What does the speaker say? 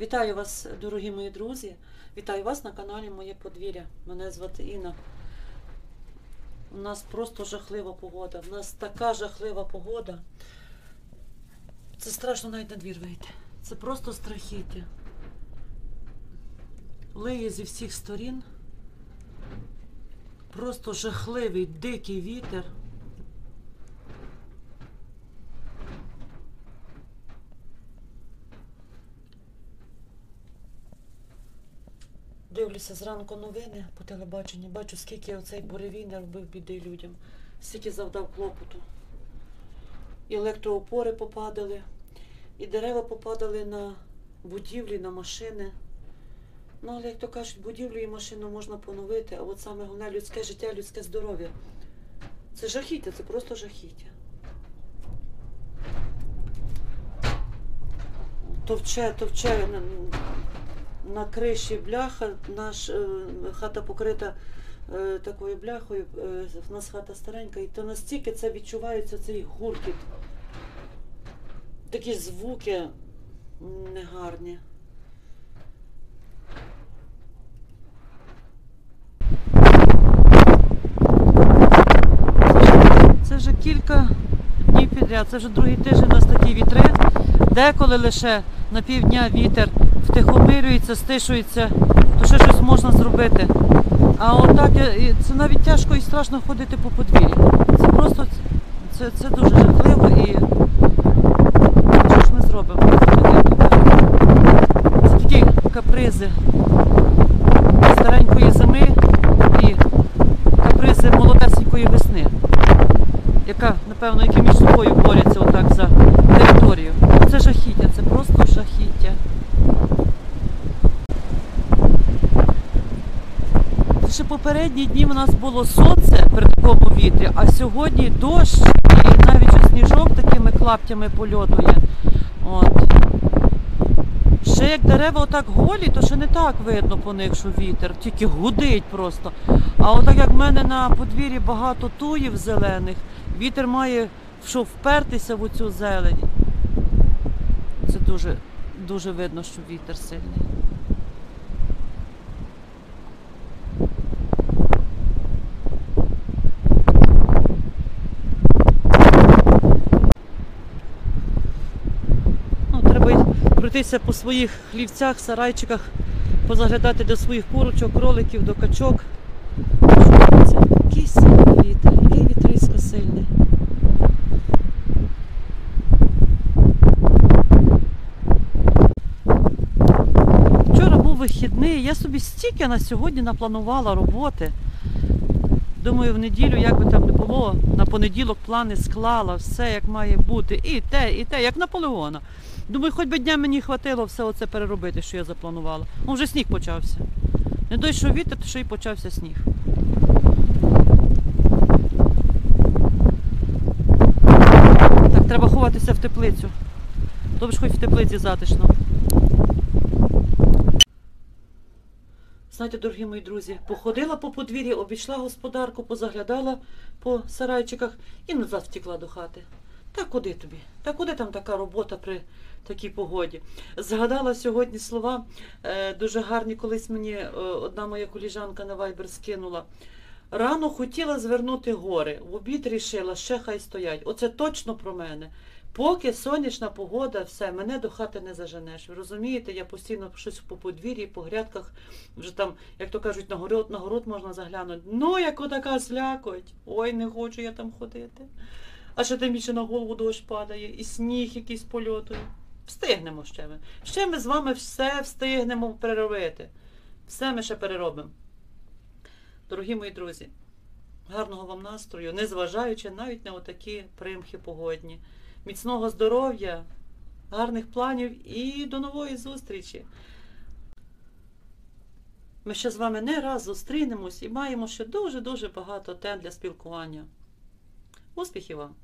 Вітаю вас, дорогі мої друзі. Вітаю вас на каналі Моє подвір'я. Мене звати Інна. У нас просто жахлива погода. У нас така жахлива погода. Це страшно навіть на двір вийти. Це просто страхіття. Лиє зі всіх сторін. Просто жахливий дикий вітер. Дивлюся зранку новини по телебаченню, бачу, скільки оцей буревій не робив біди людям, скільки завдав клопоту. І електроопори попадали, і дерева попадали на будівлі, на машини. Ну, але як то кажуть, будівлю і машину можна поновити, а от саме головне людське життя, людське здоров'я. Це жахіття, це просто жахіття. Товче, товче на, криші бляха, наш, е, хата покрита е, такою бляхою, е, в нас хата старенька, і то настільки це відчувається цей гуркіт. Такі звуки негарні. Це вже кілька днів підряд, це вже другий тиждень у нас такі вітри. Деколи лише на півдня вітер втихомирюється, стишується, то ще щось можна зробити. А отак це навіть тяжко і страшно ходити по подвір'ю. Це просто це, це дуже жахливо і що ж ми зробимо? Це такі капризи старенької зими і капризи молодесенької весни яка, напевно, між собою борються отак за територію. Це жахіття, це просто жахіття. Ще попередні дні у нас було сонце при такому вітрі, а сьогодні дощ і навіть сніжок такими клаптями польотує. От. Ще як дерева отак голі, то ще не так видно по них, що вітер, тільки гудить просто. А отак як в мене на подвір'ї багато туїв зелених, вітер має що впертися в оцю зелень. Це дуже, дуже видно, що вітер сильний. Й пройтися по своїх хлівцях, сарайчиках, позаглядати до своїх курочок, кроликів, до качок. Який сильний вітер, який вітрисько сильний. Вчора був вихідний, я собі стільки на сьогодні напланувала роботи. Думаю, в неділю, як би там не було, на понеділок плани склала, все як має бути. І те, і те, як Наполеона. Думаю, хоч би дня мені хватило все оце переробити, що я запланувала. Ну, вже сніг почався. Не дойшов вітер, то ще й почався сніг. Так, треба ховатися в теплицю. Добре, хоч в теплиці затишно. Знаєте, дорогі мої друзі, походила по подвір'ї, обійшла господарку, позаглядала по сарайчиках і назад втекла до хати. Та куди тобі? Та куди там така робота при такій погоді? Згадала сьогодні слова е, дуже гарні, колись мені е, одна моя коліжанка на вайбер скинула. Рано хотіла звернути гори, в обід рішила, ще хай стоять. Оце точно про мене. Поки сонячна погода, все, мене до хати не заженеш. Ви розумієте, я постійно щось по подвір'ї, по грядках, вже там, як то кажуть, на город, на город можна заглянути. Ну, як отака слякоть. Ой, не хочу я там ходити. А ще тим більше на голову дощ падає, і сніг якийсь польотує. Встигнемо ще ми. Ще ми з вами все встигнемо переробити. Все ми ще переробимо. Дорогі мої друзі, гарного вам настрою, незважаючи навіть на отакі примхи погодні. Міцного здоров'я, гарних планів і до нової зустрічі. Ми ще з вами не раз зустрінемось і маємо ще дуже-дуже багато тем для спілкування. Успіхів вам!